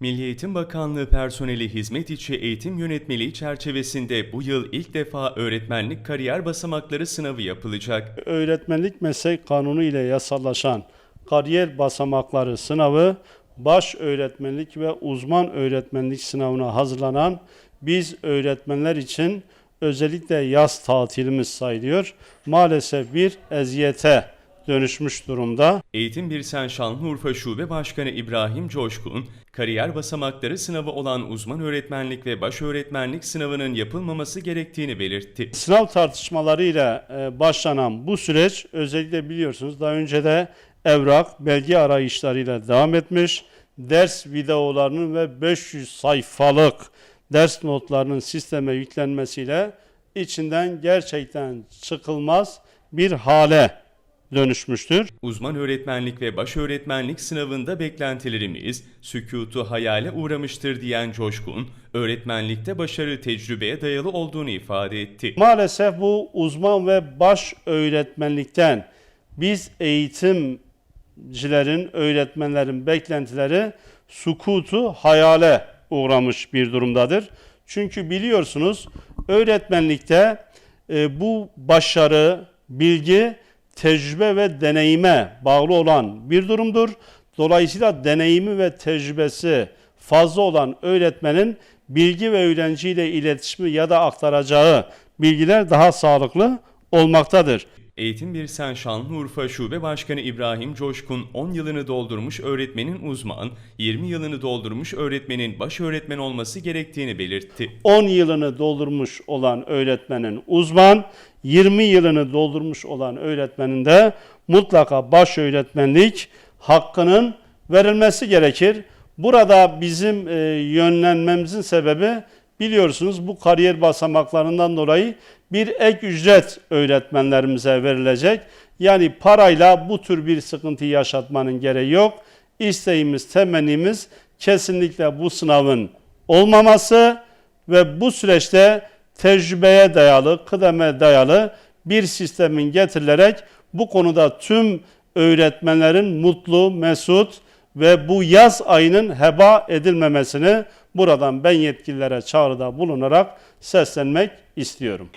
Milli Eğitim Bakanlığı personeli hizmet içi eğitim yönetmeliği çerçevesinde bu yıl ilk defa öğretmenlik kariyer basamakları sınavı yapılacak. öğretmenlik meslek kanunu ile yasallaşan kariyer basamakları sınavı baş öğretmenlik ve uzman öğretmenlik sınavına hazırlanan biz öğretmenler için özellikle yaz tatilimiz sayılıyor. Maalesef bir eziyete dönüşmüş durumda. Eğitim Birsen Şanlıurfa Şube Başkanı İbrahim Coşkun, kariyer basamakları sınavı olan uzman öğretmenlik ve baş öğretmenlik sınavının yapılmaması gerektiğini belirtti. Sınav tartışmalarıyla e, başlanan bu süreç özellikle biliyorsunuz daha önce de evrak, belge arayışlarıyla devam etmiş. Ders videolarının ve 500 sayfalık ders notlarının sisteme yüklenmesiyle içinden gerçekten çıkılmaz bir hale dönüşmüştür. Uzman öğretmenlik ve baş öğretmenlik sınavında beklentilerimiz sükutu hayale uğramıştır diyen Coşkun, öğretmenlikte başarı tecrübeye dayalı olduğunu ifade etti. Maalesef bu uzman ve baş öğretmenlikten biz eğitimcilerin, öğretmenlerin beklentileri sukutu hayale uğramış bir durumdadır. Çünkü biliyorsunuz öğretmenlikte e, bu başarı, bilgi, tecrübe ve deneyime bağlı olan bir durumdur. Dolayısıyla deneyimi ve tecrübesi fazla olan öğretmenin bilgi ve öğrenciyle iletişimi ya da aktaracağı bilgiler daha sağlıklı olmaktadır. Eğitim Birsen Şanlıurfa Şube Başkanı İbrahim Coşkun 10 yılını doldurmuş öğretmenin uzman, 20 yılını doldurmuş öğretmenin baş öğretmen olması gerektiğini belirtti. 10 yılını doldurmuş olan öğretmenin uzman, 20 yılını doldurmuş olan öğretmenin de mutlaka baş öğretmenlik hakkının verilmesi gerekir. Burada bizim e, yönlenmemizin sebebi biliyorsunuz bu kariyer basamaklarından dolayı bir ek ücret öğretmenlerimize verilecek. Yani parayla bu tür bir sıkıntı yaşatmanın gereği yok. İsteğimiz, temennimiz kesinlikle bu sınavın olmaması ve bu süreçte tecrübeye dayalı, kıdeme dayalı bir sistemin getirilerek bu konuda tüm öğretmenlerin mutlu, mesut ve bu yaz ayının heba edilmemesini buradan ben yetkililere çağrıda bulunarak seslenmek istiyorum.